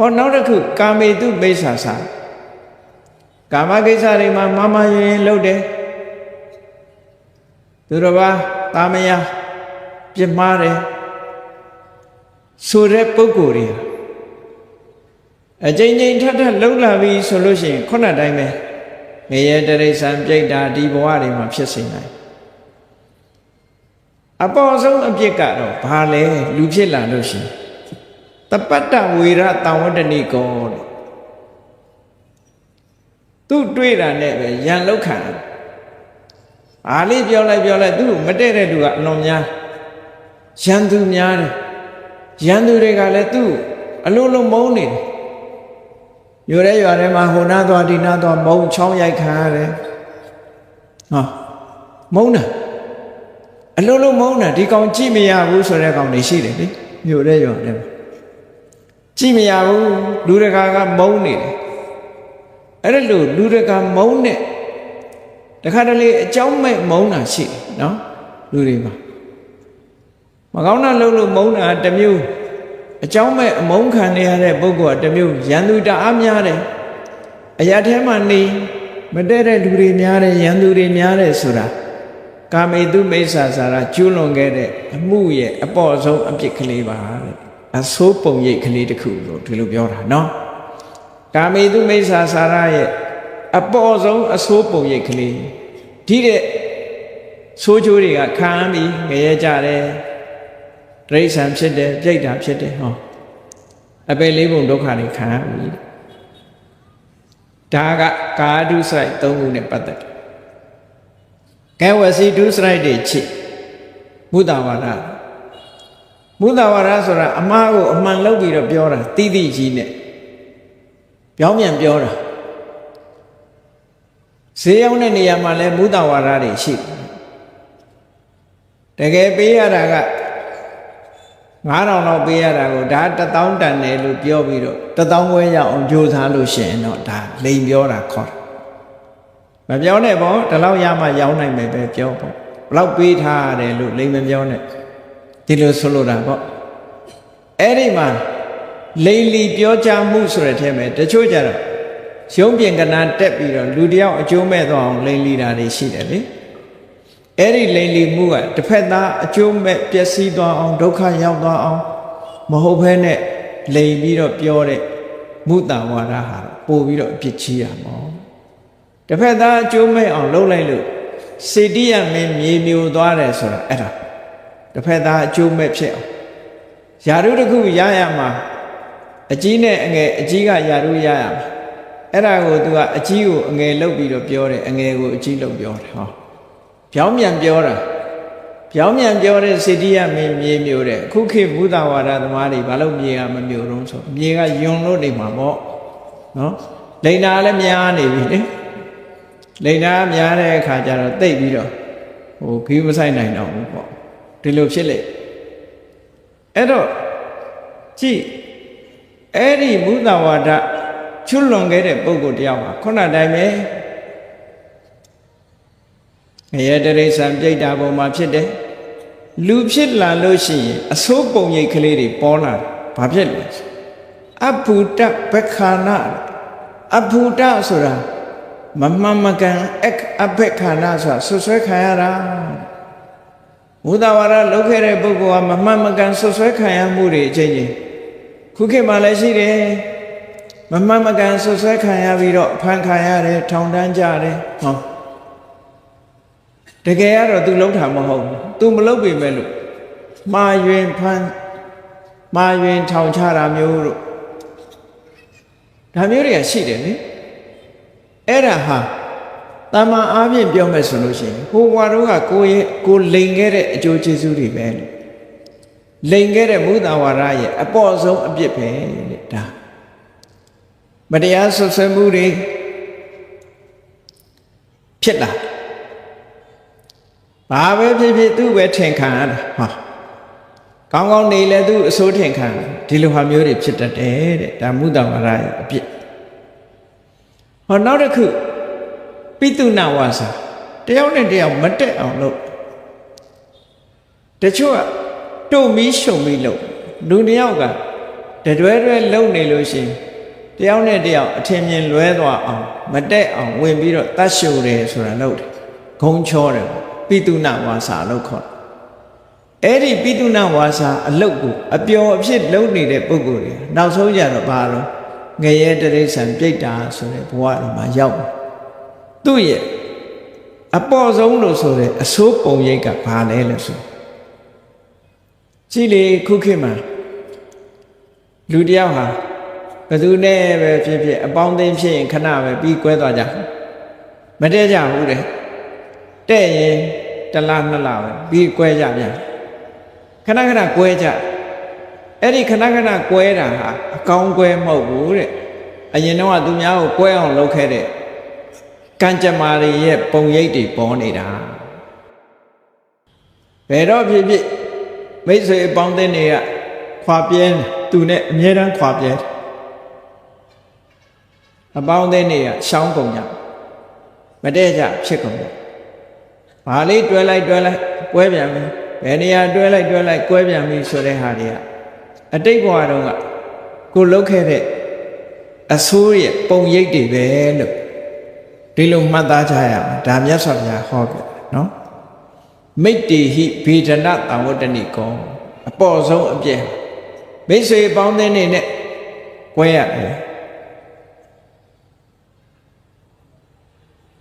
ဟောနောက်တစ်ခုကာမေတုမိစ္ဆာစာကာမကိစ္စတွေမှာမမယွင်ရင်လုပ်တယ်သူတော်ဘာတာမယာပြစ်မှားတယ်ဆိုတဲ့ပုဂ္ဂိုလ်တွေဟာအကြိမ်ကြိမ်ထပ်ထပ်လှုပ်လာပြီဆိုလို့ရှိရင်ခုနတိုင်းပဲငရဲတရိษံပြိတ္တာဒီဘဝတွေမှာဖြစ်စေနိုင်အပေါ်ဆုံးအပြစ်ကတော့ဘာလဲလူဖြစ်လာလို့ရှိရင် တပတ္တဝေရတံဝတ္တနိကောတဲ့သူတွေးတာနဲ့ပဲရန်လောက်ခံတယ်အားလေးပြောလိုက်ပြောလိုက်သူ့မတည့်တဲ့သူကအလွန်များရန်သူများတယ်ရန်သူတွေကလည်းသူ့အလုံးလုံးမုန်းနေတယ်ရွရဲရွာထဲမှာဟိုနာသွားဒီနာသွားမုံချောင်းရိုက်ခံရတယ်ဟာမုံတာအလုံးလုံးမုံတာဒီကောင်ကြည့်မရဘူးဆိုတဲ့ကောင်တွေရှိတယ်လေမြို့ရဲရွာထဲမှာ ကြည့်မရဘူးလူတကာကမုန်းနေတယ်အဲ့ဒါလို့လူတကာမုန်းတဲ့တခါတလေအကြောင်းမဲ့မုန်းတာရှိတယ်နော်လူတွေမှာမကောင်းတာလုပ်လို့မုန်းတာတစ်မျိုးအကြောင်းမဲ့အမုန်းခံနေရတဲ့ပုဂ္ဂိုလ်ကတစ်မျိုးရန်သူတအားများတယ်အရာထဲမှာနေမတည့်တဲ့လူတွေများတယ်ရန်သူတွေများတယ်ဆိုတာကာမေတုမိစ္ဆာစာရာကျွလွန်ခဲ့တဲ့အမှုရဲ့အပေါ်ဆုံးအပြစ်ကလေးပါတဲ့ အဆိုးပုံရိပ်ကလေးတစ်ခုလို့ဒီလိုပြောတာနော်ကာမေတုမိစ္ဆာစာရရဲ့အပေါ်ဆုံးအဆိုးပုံရိပ်ကလေးဒီတဲ့ဆိုးချိုးတွေကခံပြီးငရဲကြတယ်တိရစ္ဆာန်ဖြစ်တယ်ပြိတ္တာဖြစ်တယ်ဟောအပေလေးပုံဒုက္ခတွေခံရပြီဒါကကာဒုစရိုက်၃ခုနဲ့ပတ်သက်တယ်ကဲဝစီဒုစရိုက်တွေချစ်မုဒ္ဒဝါဒ မုဒ္ဒဝါဒဆိုတာအမှားကိုအမှန်လုပ်ပြီးတော့ပြောတာတိတိကြီးနဲ့ပြောင်းပြန်ပြောတာဈေးရောက်တဲ့နေရာမှာလဲမုဒ္ဒဝါဒတွေရှိတယ်တကယ်ပေးရတာက9000တော့ပေးရတာကိုဒါ1000တန်တယ်လို့ပြောပြီးတော့1000ဝဲရအောင်ကြိုးစားလို့ရှိရင်တော့ဒါလိန်ပြောတာခေါ်တယ်မပြောနဲ့ပေါ့ဒီလောက်ရမှရောင်းနိုင်မယ်ပဲပြောပေါ့ဘလောက်ပေးထားရတယ်လို့လိန်မပြောနဲ့ ဒီလိုဆိုလိုတာပေါ့အဲ့ဒီမှာလိန်လီပြောကြမှုဆိုတဲ့ထဲမှာတချို့ကြတော့ရုံးပြင်ကနာတက်ပြီးတော့လူတယောက်အကျိုးမဲ့သွားအောင်လိန်လီတာတွေရှိတယ်လေအဲ့ဒီလိန်လီမှုကတစ်ဖက်သားအကျိုးမဲ့ပျက်စီးသွားအောင်ဒုက္ခရောက်သွားအောင်မဟုတ်ဘဲနဲ့လိန်ပြီးတော့ပြောတဲ့မုတ္တဝါဒဟာပို့ပြီးတော့အပြစ်ကြီးရမှာတစ်ဖက်သားအကျိုးမဲ့အောင်လုပ်လိုက်လို့စေတိယမင်းမြေမျိုးသွားတယ်ဆိုတာအဲ့ဒါ တစ်ဖက်သားအကျိုးမဲ့ဖြစ်အောင်ယာရုတစ်ခုရရမှာအကြီးနဲ့အငယ်အကြီးကယာရုရရမှာအဲ့ဒါကို तू ကအကြီးကိုအငယ်လုပ်ပြီးတော့ပြောတယ်အငယ်ကိုအကြီးလုပ်ပြောတယ်ဟောပြောင်းပြန်ပြောတာပြောင်းပြန်ပြောတဲ့စေတိယမင်းမြေမျိုးတဲ့အခုခေတ်ဘုဒ္ဓဝါဒသမားတွေဘာလို့မြေကမမျိုးတော့ဆိုမြေကယွန်လို့နေမှာပေါ့နော်လိန်နာလည်းများနေပြီလေလိန်နာများတဲ့အခါကျတော့တိတ်ပြီးတော့ဟိုခီးမဆိုင်နိုင်တော့ဘူးပေါ့ ဒီလိုဖြစ်လေအဲ့တော့ကြည့်အဲ့ဒီဘုဒ္ဓဝါဒချွတ်လွန်ခဲ့တဲ့ပုဂ္ဂိုလ်တယောက်ဟာခုနတိုင်းပဲငရဲတရိษံပြိတ္တာပုံမှာဖြစ်တယ်လူဖြစ်လာလို့ရှိရင်အစိုးပုံရိပ်ကလေးတွေပေါ်လာတယ်ဘာဖြစ်လဲအဘူတဘခာနာအဘူတဆိုတာမမှန်မကန်အဘက်ခာနာဆိုတာဆွဆွဲခံရတာ ဘုဒ္ဓဝါဒလုပ်ခဲ့တဲ့ပုဂ္ဂိုလ်ကမမှန်မကန်ဆွဆွဲခံရမှုတွေအချင်းချင်းခုခေတ်မှာလည်းရှိတယ်မမှန်မကန်ဆွဆွဲခံရပြီးတော့ဖန်ခံရတယ်ထောင်တန်းကြတယ်ဟောတကယ်ကတော့ तू လုံးတာမဟုတ်ဘူး तू မလုံးပေမဲ့လို့မာယွင်ဖန်မာယွင်ထောင်ချတာမျိုးတို့ဒါမျိုးတွေကရှိတယ်လေအဲ့ဒါဟာ တမန်အားဖြင့်ပြောမယ်ဆိုလို့ရှိရင်ဟိုဘွားတို့ကကိုရဲ့ကိုလိန်ခဲ့တဲ့အကျိုးကျေးဇူးတွေပဲလို့လိန်ခဲ့တဲ့မုဒ္ဒဝါဒရဲ့အပေါ်ဆုံးအပြစ်ပဲတဲ့ဒါမတရားဆွဆွဲမှုတွေဖြစ်လာဘာပဲဖြစ်ဖြစ်သူ့ပဲထင်ခံရတာဟာကောင်းကောင်းနေလဲသူ့အစိုးထင်ခံဒီလိုဟာမျိုးတွေဖြစ်တတ်တယ်တဲ့ဒါမုဒ္ဒဝါဒရဲ့အပြစ်ဟောနောက်တစ်ခု ပိတုနာဝါစာတယောက်နဲ့တယောက်မတက်အောင်လုပ်တချို့ကတို့မီးရှုံမီးလုပ်လူတစ်ယောက်ကတတွဲတွဲလုံနေလို့ရှိရင်တယောက်နဲ့တယောက်အထင်မြင်လွဲသွားအောင်မတက်အောင်ဝင်ပြီးတော့တတ်ရှုတယ်ဆိုတာလုပ်တယ်ဂုံချောတယ်ပိတုဏဝါစာလို့ခေါ်တယ်အဲ့ဒီပိတုဏဝါစာအလုတ်ကိုအပျော်အဖြစ်လုပ်နေတဲ့ပုဂ္ဂိုလ်တွေနောက်ဆုံးကြတော့ဘာလို့ငရဲတရိษံပြိတ္တာဆိုတဲ့ဘဝတော်မှာရောက်တယ် သူ့ရဲ့အပေါ်ဆုံးလို့ဆိုတဲ့အစိုးပုံရိပ်ကဘာလဲလို့ဆိုကြည့်လေခုခေတ်မှာလူတယောက်ဟာဘယ်သူနဲ့ပဲဖြစ်ဖြစ်အပေါင်းအသင်းဖြစ်ရင်ခဏပဲပြီးကွဲသွားကြမတည့်ကြဘူးတဲ့တဲ့ရင်တစ်လားနှစ်လားပဲပြီးကွဲကြပြန်ခဏခဏကွဲကြအဲ့ဒီခဏခဏကွဲတာဟာအကောင်းကွဲမဟုတ်ဘူးတဲ့အရင်တော့ကသူများကိုကွဲအောင်လုပ်ခဲ့တဲ့ ကံကြမ္မာတွေရဲ့ပုံရိပ်တွေပေါ်နေတာဘယ်တော့ဖြစ်ဖြစ်မိတ်ဆွေအပေါင်းအသင်းတွေကခွာပြဲသူနဲ့အမြဲတမ်းခွာပြဲအပေါင်းအသင်းတွေကရှောင်းကုန်ကြမတည့်ကြဖြစ်ကုန်ကြဘာလေးတွဲလိုက်တွဲလိုက်ကွဲပြန်ပြီဘယ်နေရာတွဲလိုက်တွဲလိုက်ကွဲပြန်ပြီဆိုတဲ့ဟာတွေကအတိတ်ဘဝတုန်းကကိုလှုပ်ခဲ့တဲ့အဆိုးရဲ့ပုံရိပ်တွေပဲလို့ ဒီလိုမှတ်သားကြရမယ်ဒါမြတ်စွာဘုရားဟောခဲ့နော်မိတ္တိဟိဗေဒနာတံဝတ္တနိကောအပေါ်ဆုံးအပြည့်မိတ်ဆွေပေါင်းတဲ့နေနဲ့ကွဲရတယ်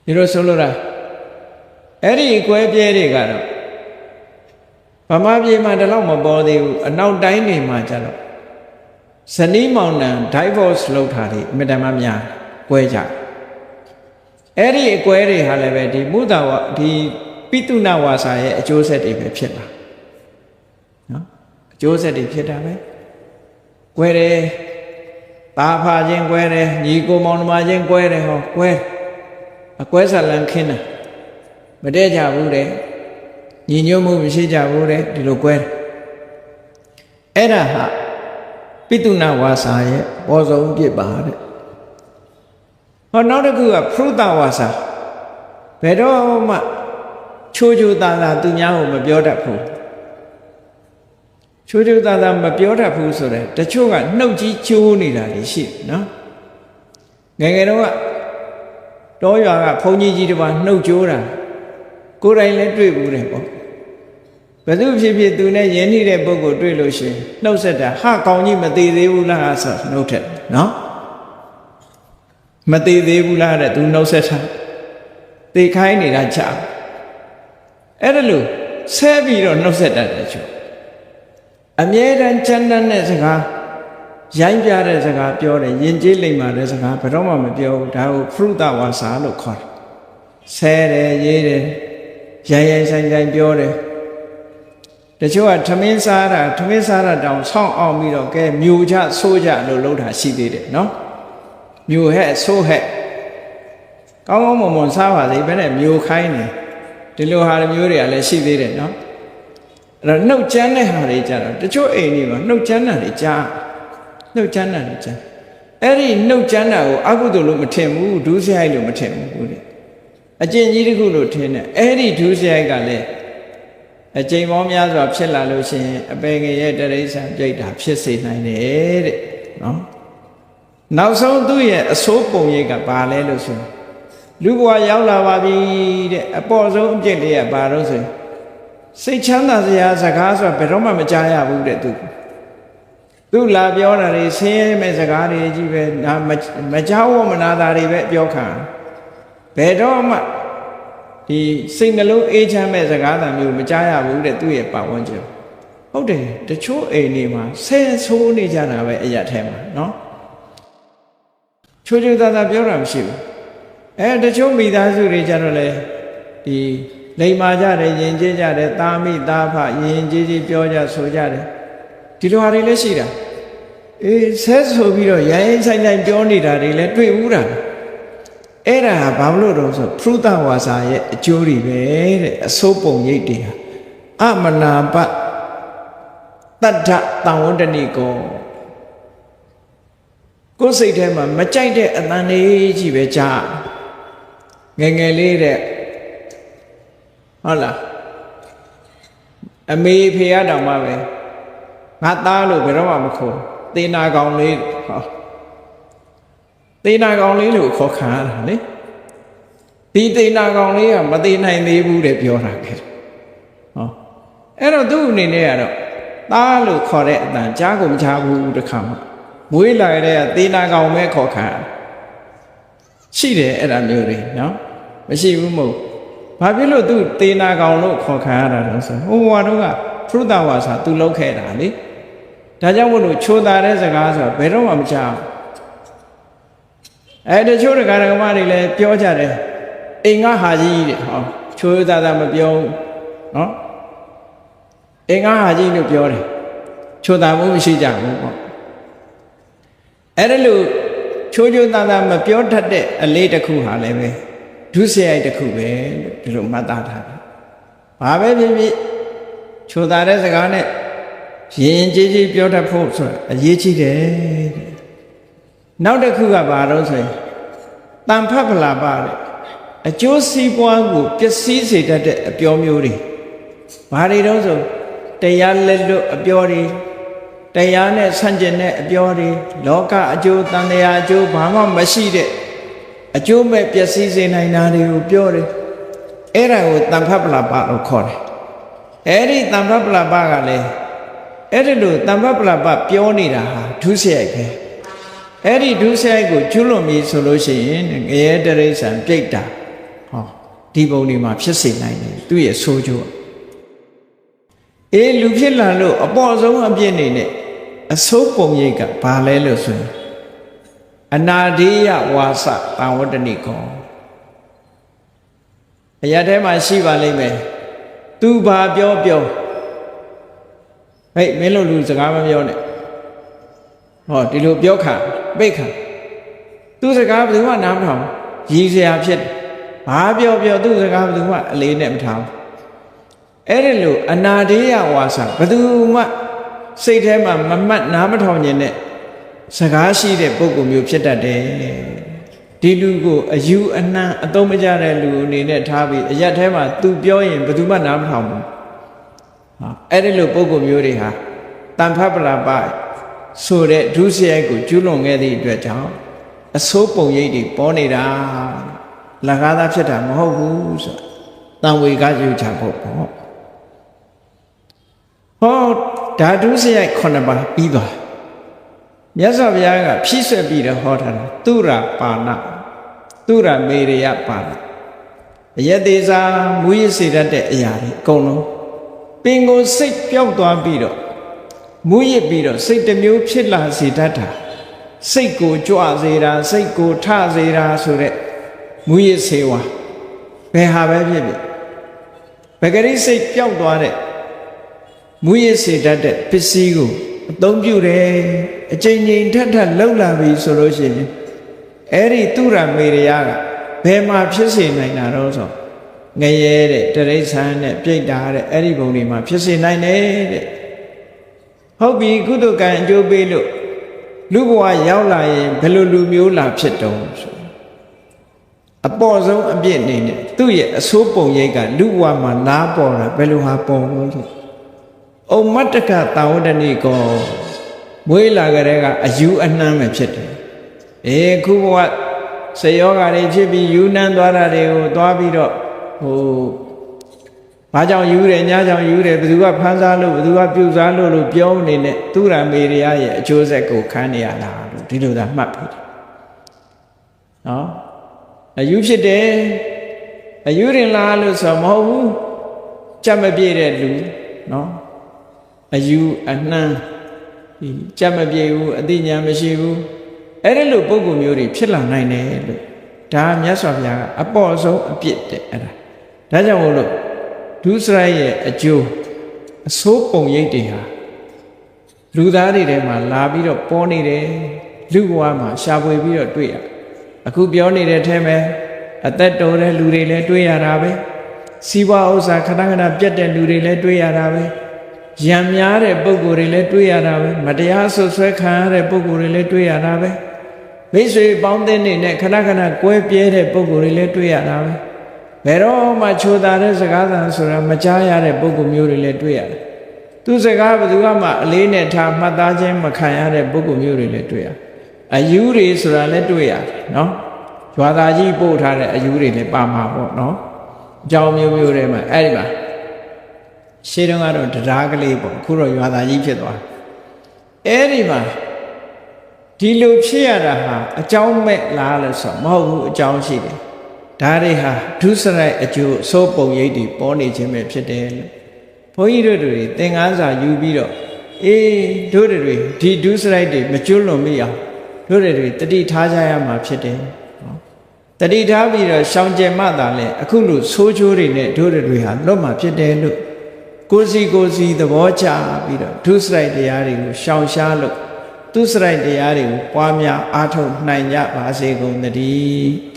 ဒီလိုဆိုလို့လားအဲ့ဒီကွဲပြဲတွေကတော့ဗမာပြည်မှာတလောက်မပေါ်သေးဘူးအနောက်တိုင်းတွေမှာကျတော့ဇနီးမောင်နှံ divorce လုပ်တာတွေအမြဲတမ်းများကွဲကြ အဲ့ဒီအကွဲတွေဟာလည်းပဲဒီမုဒ္ဒဝဒီပိတုဏဝါစာရဲ့အကျိုးဆက်တွေပဲဖြစ်လာနော်အကျိုးဆက်တွေဖြစ်တာပဲကွဲတယ်ตาဖာခြင်းကွဲတယ်ညီကိုမောင်နှမချင်းကွဲတယ်ဟောကွဲအကွဲဆက်လန်းခင်းတာမတည့်ကြဘူးတဲ့ညီညွတ်မှုမရှိကြဘူးတဲ့ဒီလိုကွဲတယ်အဲ့ဒါဟာပိတုဏဝါစာရဲ့ပေါ်ဆုံးဖြစ်ပါတဲ့ ဟောနောက်တစ်ခုကဖရုဒဝါစာဘယ်တော့မှချိုးချိုးသားသားသူများကိုမပြောတတ်ဘူးချိုးချိုးသားသားမပြောတတ်ဘူးဆိုတဲ့တချို့ကနှုတ်ကြီးချိုးနေတာတွေရှိနော်ငယ်ငယ်တော့ကတောရွာကဘုန်းကြီးကြီးတစ်ပါးနှုတ်ကြိုးတာကိုယ်တိုင်လည်းတွေ့ဘူးတယ်ပေါ့ဘယ်သူဖြစ်ဖြစ်သူနဲ့ယဉ်နေတဲ့ပုဂ္ဂိုလ်တွေ့လို့ရှိရင်နှုတ်ဆက်တာဟာကောင်းကြီးမသေးသေးဘူးလားဆိုနှုတ်ထက်နော် မသေးသေးဘူးလားတဲ့သူနှုတ်ဆက်တာသေခိုင်းနေတာချအဲ့ဒါလို့ဆဲပြီးတော့နှုတ်ဆက်တတ်တယ်ချို့အမြဲတမ်းချမ်းတမ်းတဲ့စကားရိုင်းပြတဲ့စကားပြောတယ်ယဉ်ကျေးလိမ္မာတဲ့စကားဘယ်တော့မှမပြောဘူးဒါကိုဖရုဒဝါစာလို့ခေါ်တယ်ဆဲတယ်ရေးတယ်ရိုင်းရိုင်းဆိုင်ဆိုင်ပြောတယ်တချို့ကထမင်းစားတာထမင်းစားတာတောင်ဆောင်းအောင်ပြီးတော့ကဲမြူချဆိုးကြလို့လှုပ်တာရှိသေးတယ်နော် မြူဟဲ့ဆိုးဟဲ့ကောင်းကောင်းမွန်မွန်စားပါစေဘယ်နဲ့မြူခိုင်းနေဒီလိုဟာမျိုးတွေကလည်းရှိသေးတယ်နော်အဲ့တော့နှုတ်ချမ်းတဲ့ဟာတွေကြတော့တချို့အိမ်တွေမှာနှုတ်ချမ်းတာတွေကြားနှုတ်ချမ်းတာတွေကြားအဲ့ဒီနှုတ်ချမ်းတာကိုအကုသိုလ်လို့မထင်ဘူးဒုစရိုက်လို့မထင်ဘူးတဲ့အကျင့်ကြီးတစ်ခုလို့ထင်တယ်အဲ့ဒီဒုစရိုက်ကလည်းအကျိန်ပေါင်းများစွာဖြစ်လာလို့ရှိရင်အပေငယ်ရဲ့တရိษံပြိတ္တာဖြစ်စေနိုင်တယ်တဲ့နော် နောက်ဆုံးသူ့ရဲ့အစိုးပုံရိပ်ကဘာလဲလို့ဆိုရင်လူဘဝရောက်လာပါပြီတဲ့အပေါ်ဆုံးအပြစ်တွေကဘာလို့ဆိုရင်စိတ်ချမ်းသာစရာစကားဆိုတာဘယ်တော့မှမကြားရဘူးတဲ့သူသူလာပြောတာတွေဆင်းရဲမဲ့စကားတွေကြီးပဲဒါမကြောက်ဝမနာတာတွေပဲပြောခံဘယ်တော့မှဒီစိတ်နှလုံးအေးချမ်းမဲ့စကားသံမျိုးမကြားရဘူးတဲ့သူ့ရဲ့ပတ်ဝန်းကျင်ဟုတ်တယ်တချို့အိမ်တွေမှာဆဲဆိုးနေကြတာပဲအရာထဲမှာနော် ချိုးချိုးသားသားပြောတာမရှိဘူးအဲတချို့မိသားစုတွေကြတော့လေဒီလိမ္မာကြတယ်ယဉ်ကျေးကြတယ်တာမိသားဖယဉ်ကျေးကြီးပြောကြဆိုကြတယ်ဒီလိုဟာတွေလည်းရှိတာအေးဆဲဆိုပြီးတော့ရိုင်းဆိုင်ဆိုင်ပြောနေတာတွေလည်းတွေ့ဘူးတာအဲ့ဒါဘာလို့တော့ဆိုဖရုဒဝါစာရဲ့အကျိုးတွေပဲတဲ့အစိုးပုံရိပ်တွေဟာအမနာပတတ္ထတံဝတ္တနိကော ကိုယ်စိတ်ထဲမှာမကြိုက်တဲ့အတန်လေးကြီးပဲကြားငယ်ငယ်လေးတဲ့ဟုတ်လားအမေဖေရတောင်မှပဲငါသားလို့ဘယ်တော့မှမခေါ်သေနာကောင်လေးဟောသေနာကောင်လေးလို့ခေါ်ခံရတာလေဒီသေနာကောင်လေးကမသေးနိုင်သေးဘူးတဲ့ပြောတာခဲ့ဟောအဲ့တော့သူ့အနေနဲ့ကတော့သားလို့ခေါ်တဲ့အတန်ကြားကုန်မချဘူးတခါမှ မွေးလာတဲ့ကသေနာကောင်ပဲခေါ်ခံရတယ်ရှိတယ်အဲ့ဒါမျိုးတွေနော်မရှိဘူးမဟုတ်ဘာဖြစ်လို့သူသေနာကောင်လို့ခေါ်ခံရတာလဲဆိုဟိုဘဝတော့ကဖရုဒဝါစာသူလောက်ခဲ့တာလေဒါကြောင့်မို့လို့ချိုးတာတဲ့စကားဆိုတာဘယ်တော့မှမကြောက်အဲတချို့တက္ကရာကမတွေလည်းပြောကြတယ်အိမ်ကဟာကြီးတဲ့ဟောချိုးသားသားမပြောဘူးနော်အိမ်ကဟာကြီးလို့ပြောတယ်ချိုးတာမှုမရှိကြဘူးပေါ့ အဲ့ဒါလို့ချိုးချိုးသားသားမပြောတတ်တဲ့အလေးတစ်ခုဟာလည်းပဲဒုစရိုက်တစ်ခုပဲလို့ဒီလိုမှတ်သားထားတယ်ဘာပဲဖြစ်ဖြစ်ချိုးသားတဲ့စကားနဲ့ရင်ကြီးကြီးပြောတတ်ဖို့ဆိုတာအရေးကြီးတယ်တဲ့နောက်တစ်ခုကဘာလို့ဆိုရင်တန်ဖတ်ပလာပါတဲ့အကျိုးစီးပွားကိုပျက်စီးစေတတ်တဲ့အပြောမျိုးတွေဘာတွေတော့ဆိုတရားလက်လွတ်အပြောတွေ တရားနဲ့ဆန့်ကျင်တဲ့အပြောတွေလောကအကျိုးတန်တရားအကျိုးဘာမှမရှိတဲ့အကျိုးမဲ့ပျက်စီးစေနိုင်တာတွေကိုပြောတယ်အဲ့ဒါကိုတန်ဖတ်ပလာပါလို့ခေါ်တယ်အဲ့ဒီတန်ဖတ်ပလာပါကလည်းအဲ့ဒီလိုတန်ဖတ်ပလာပါပြောနေတာဟာဒုစရိုက်ပဲအဲ့ဒီဒုစရိုက်ကိုကျွလွန်ပြီဆိုလို့ရှိရင်ငရဲတရိษံပြိတ္တာဟောဒီပုံဒီမှာဖြစ်စေနိုင်တယ်သူ့ရဲ့ဆိုးကျိုးအေးလူဖြစ်လာလို့အပေါ်ဆုံးအပြစ်နေနဲ့ အစိုးပုံရိတ်ကဘာလဲလို့ဆိုရင်အနာဒေယဝါစတံဝတ္တနိကောအရာထဲမှာရှိပါလိမ့်မယ်သူဘာပြောပြောဟဲ့မင်းတို့လူစကားမပြောနဲ့ဟောဒီလိုပြောခါပိတ်ခါသူစကားဘယ်သူမှနားမထောင်ရည်စရာဖြစ်ဘာပြောပြောသူစကားဘယ်သူမှအလေးနဲ့မထောင်အဲ့ဒီလိုအနာဒေယဝါစာဘယ်သူမှ စိတ်ထဲမှာမမှတ်နားမထောင်ခြင်းနဲ့စကားရှိတဲ့ပုံကုမျိုးဖြစ်တတ်တယ်ဒီလူကိုအယူအနှံအသုံးမကျတဲ့လူအနေနဲ့ထားပြီးအရက်ထဲမှာသူပြောရင်ဘယ်သူမှနားမထောင်ဘူးဟာအဲ့ဒီလိုပုံကုမျိုးတွေဟာတန်ဖတ်ပလာပဆိုတဲ့ဒုစရိုက်ကိုကျူးလွန်ခဲ့သည့်အတွက်ကြောင့်အစိုးပုံရိပ်တွေပေါ်နေတာလကားသားဖြစ်တာမဟုတ်ဘူးဆိုတန်ဝေကယူချဖို့ပေါ့ဟော ဓာတုစရိုက်9ပါးပြီးသွားမြတ်စွာဘုရားကဖြည့်ဆွက်ပြီးတော့ဟောထားတာသူရပါဏသူရမေရယပါဏအယက်သေးစားမူရစေတတ်တဲ့အရာတွေအကုန်လုံးပင်ကိုစိတ်ပျောက်သွားပြီးတော့မူရပြီးတော့စိတ်တစ်မျိုးဖြစ်လာစေတတ်တာစိတ်ကိုကြွစေတာစိတ်ကိုထစေတာဆိုတဲ့မူရစေဝါဘယ်ဟာပဲဖြစ်ဖြစ်ဘဂရိစိတ်ပျောက်သွားတဲ့ မူရစေတတ်တဲ့ပစ္စည်းကိုအသုံးပြုတယ်အချိန်ချင်းထက်ထက်လှုပ်လာပြီဆိုလို့ရှိရင်အဲ့ဒီသူရမေရယကဘယ်မှာဖြစ်စေနိုင်တာတော့ဆိုငရဲတဲ့တရိษံနဲ့ပြိတ္တာတဲ့အဲ့ဒီဘုံတွေမှာဖြစ်စေနိုင်တယ်တဲ့ဟုတ်ပြီကုသကံအကျိုးပေးလို့လူဘဝရောက်လာရင်ဘယ်လိုလူမျိုးလာဖြစ်တုံးဆိုအပေါ်ဆုံးအပြစ်အနေနဲ့သူ့ရဲ့အဆိုးပုံရိပ်ကလူဘဝမှာနားပေါ်တာဘယ်လိုဟာပေါ်လို့ ဆိုဩမတ္တကတာဝတ္တနိကောမွေးလာကြတဲ့ကအယူအနှမ်းပဲဖြစ်တယ်အေးခုဘဝစေယောဂါတွေဖြစ်ပြီးယူနှမ်းသွားတာတွေကိုသွားပြီးတော့ဟိုဘာကြောင့်ယူတယ်ညာကြောင့်ယူတယ်ဘယ်သူကဖမ်းစားလို့ဘယ်သူကပြုစားလို့လို့ပြောနေနဲ့သူရမေရရဲ့အကျိုးဆက်ကိုခံနေရတာလို့ဒီလိုသာမှတ်ပြီးနော်အယူဖြစ်တယ်အယူရင်လားလို့ဆိုမဟုတ်ဘူးကြက်မပြည့်တဲ့လူနော် အယူအနှမ်းဒီကြက်မပြေဘူးအသိဉာဏ်မရှိဘူးအဲ့ဒီလိုပုံကုမျိုးတွေဖြစ်လာနိုင်တယ်လို့ဒါမြတ်စွာဘုရားကအပေါ်ဆုံးအပြစ်တဲ့အဲ့ဒါဒါကြောင့်မို့လို့ဒုစရိုက်ရဲ့အကျိုးအစိုးပုံရိပ်တွေဟာလူသားတွေထဲမှာလာပြီးတော့ပေါ်နေတယ်လူဘဝမှာရှာဖွေပြီးတော့တွေ့ရအခုပြောနေတဲ့ထဲမှာအသက်တော်တဲ့လူတွေလည်းတွေ့ရတာပဲစီးပွားဥစ္စာခဏခဏပြတ်တဲ့လူတွေလည်းတွေ့ရတာပဲ ရံများတဲ့ပုံကိုယ်တွေလည်းတွေ့ရတာပဲမတရားဆွဆွဲခံရတဲ့ပုံကိုယ်တွေလည်းတွေ့ရတာပဲမိတ်ဆွေပေါင်းတဲ့နေနဲ့ခဏခဏကွဲပြဲတဲ့ပုံကိုယ်တွေလည်းတွေ့ရတာပဲဘယ်တော့မှချိုးတာတဲ့စကားသံဆိုတာမကြားရတဲ့ပုံကိုယ်မျိုးတွေလည်းတွေ့ရတယ်သူစကားဘယ်သူမှအလေးနဲ့ထားမှတ်သားခြင်းမခံရတဲ့ပုဂ္ဂိုလ်မျိုးတွေလည်းတွေ့ရအယူတွေဆိုတာလည်းတွေ့ရနော်ရွာသားကြီးပို့ထားတဲ့အယူတွေလည်းပါမှာပေါ့နော်အကြောင်းမျိုးမျိုးတွေမှာအဲ့ဒီမှာ ရှေးတုန်းကတော့တရားကလေးပေါ့အခုတော့ရွာသားကြီးဖြစ်သွားအဲ့ဒီမှာဒီလိုဖြစ်ရတာဟာအကြောင်းမဲ့လားလို့ဆိုမဟုတ်ဘူးအကြောင်းရှိတယ်ဒါတွေဟာဒုစရိုက်အကျိုးအစိုးပုံရိပ်တွေပေါ်နေခြင်းပဲဖြစ်တယ်လို့ဘုန်းကြီးတို့တွေသင်္ကန်းစာယူပြီးတော့အေးတို့တွေဒီဒုစရိုက်တွေမကျွလွန်မိအောင်တို့တွေတတိထားကြရမှာဖြစ်တယ်နော်တတိထားပြီးတော့ရှောင်ကျင်မှသာလဲအခုလိုဆိုးချိုးတွေနဲ့တို့တွေဟာလွတ်မှာဖြစ်တယ်လို့ ကိုယ်စီကိုယ်စီသဘောချပြီးတော့ဒုစရိုက်တရားတွေကိုရှောင်ရှားလို့သူစရိုက်တရားတွေကိုပွားများအားထုတ်နိုင်ကြပါစေကုန်သတည်း